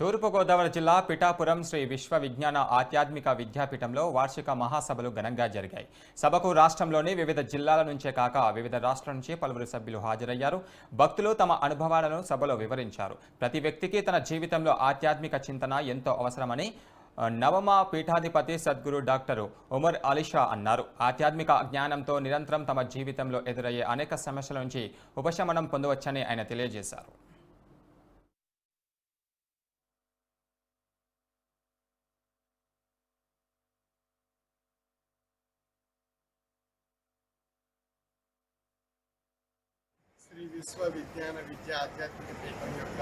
తూర్పుగోదావరి జిల్లా పిఠాపురం శ్రీ విశ్వ విజ్ఞాన ఆధ్యాత్మిక విద్యాపీఠంలో వార్షిక మహాసభలు ఘనంగా జరిగాయి. సభకు రాష్ట్రంలోని వివిధ జిల్లాల నుంచే కాక వివిధ రాష్ట్రాల నుంచి పలువురు సభ్యులు హాజరయ్యారు. భక్తులు తమ అనుభవాలను సభలో వివరించారు. ప్రతి వ్యక్తికి తన జీవితంలో ఆధ్యాత్మిక చింతన ఎంతో అవసరమని నవమ పీఠాధిపతి సద్గురు డాక్టర్ ఉమర్ అలీషా అన్నారు. ఆధ్యాత్మిక జ్ఞానంతో నిరంతరం తమ జీవితంలో ఎదురయ్యే అనేక సమస్యల నుంచి ఉపశమనం పొందవచ్చని ఆయన తెలియజేశారు. విశ్వ విజ్ఞాన విద్య ఆధ్యాత్మిక పీఠం యొక్క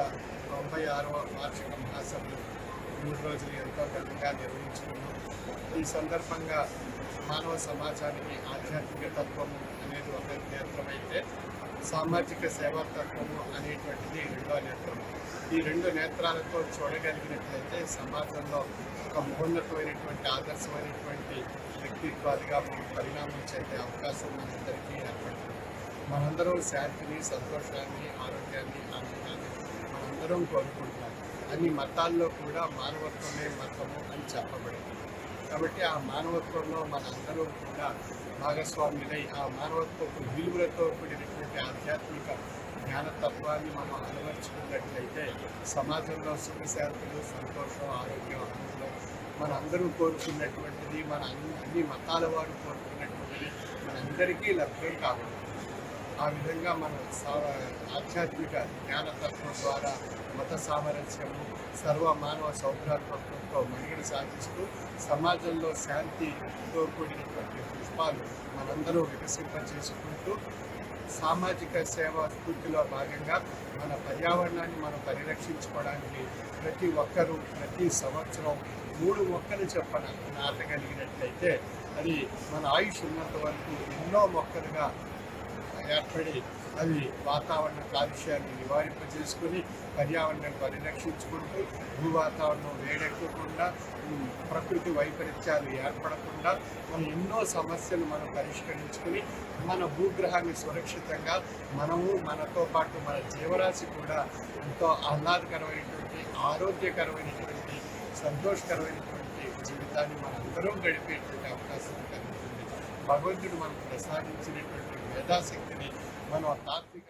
తొంభై ఆరవ వార్షిక మహాసభలు మూడు రోజులు ఎంతో ఘనంగా నిర్వహించుకున్నాం ఈ సందర్భంగా మానవ సమాజానికి ఆధ్యాత్మిక తత్వము అనేది ఒక నేత్రమైతే సామాజిక సేవా తత్వము అనేటువంటిది రెండో నేత్రం. ఈ రెండు నేత్రాలతో చూడగలిగినట్లయితే సమాజంలో ఒక మహోన్నతమైనటువంటి ఆదర్శమైనటువంటి వ్యక్తిత్వాలుగా మనం పరిణామం చెందే అవకాశం మనందరికీ ఏర్పడుతుంది. మనందరం శాంతిని సంతోషాన్ని ఆరోగ్యాన్ని ఆనందాన్ని మనందరం కోరుకుంటున్నాం. అన్ని మతాల్లో కూడా మానవత్వమే మతము అని చెప్పబడింది. కాబట్టి ఆ మానవత్వంలో మనందరూ కూడా భాగస్వాములై ఆ మానవత్వపు విలువలతో కూడినటువంటి ఆధ్యాత్మిక జ్ఞానతత్వాన్ని మనం అలవర్చుకున్నట్లయితే సమాజంలో సుఖశాంతులు సంతోషం ఆరోగ్యం ఆనందం మనందరూ కోరుకున్నటువంటిది మన అన్ని మతాల వారు కోరుకున్నటువంటిది మనందరికీ లభ్యం కావాలి ఆ విధంగా మన సా- ఆధ్యాత్మిక జ్ఞానతత్వం ద్వారా మత సామరస్యము సర్వ మానవ సౌభ్రాత్మకంతో మనుగడ సాధిస్తూ సమాజంలో శాంతితో కూడినటువంటి పుష్పాలు మనందరూ వికసింపజేసుకుంటూ సామాజిక సేవా స్ఫూర్తిలో భాగంగా మన పర్యావరణాన్ని మనం పరిరక్షించుకోవడానికి ప్రతి ఒక్కరూ ప్రతి సంవత్సరం మూడు మొక్కలు చెప్పన నాటగలిగినట్లయితే అది మన ఆయుష్ ఉన్నంత వరకు ఎన్నో మొక్కలుగా ఏర్పడి అవి వాతావరణ కాలుష్యాన్ని నివారింపజేసుకుని పర్యావరణాన్ని పరిరక్షించుకుంటూ భూ వాతావరణం వేడెక్కకుండా ప్రకృతి వైపరీత్యాలు ఏర్పడకుండా మనం ఎన్నో సమస్యలు మనం పరిష్కరించుకుని మన భూగ్రహాన్ని సురక్షితంగా మనము మనతో పాటు మన జీవరాశి కూడా ఎంతో ఆహ్లాదకరమైనటువంటి ఆరోగ్యకరమైనటువంటి సంతోషకరమైనటువంటి జీవితాన్ని మనందరం గడిపేటువంటి అవకాశం కలుగుతుంది. భగవంతుడు మనకు ప్రసాదించినటువంటి మేధాశక్తిని మనం తాత్విక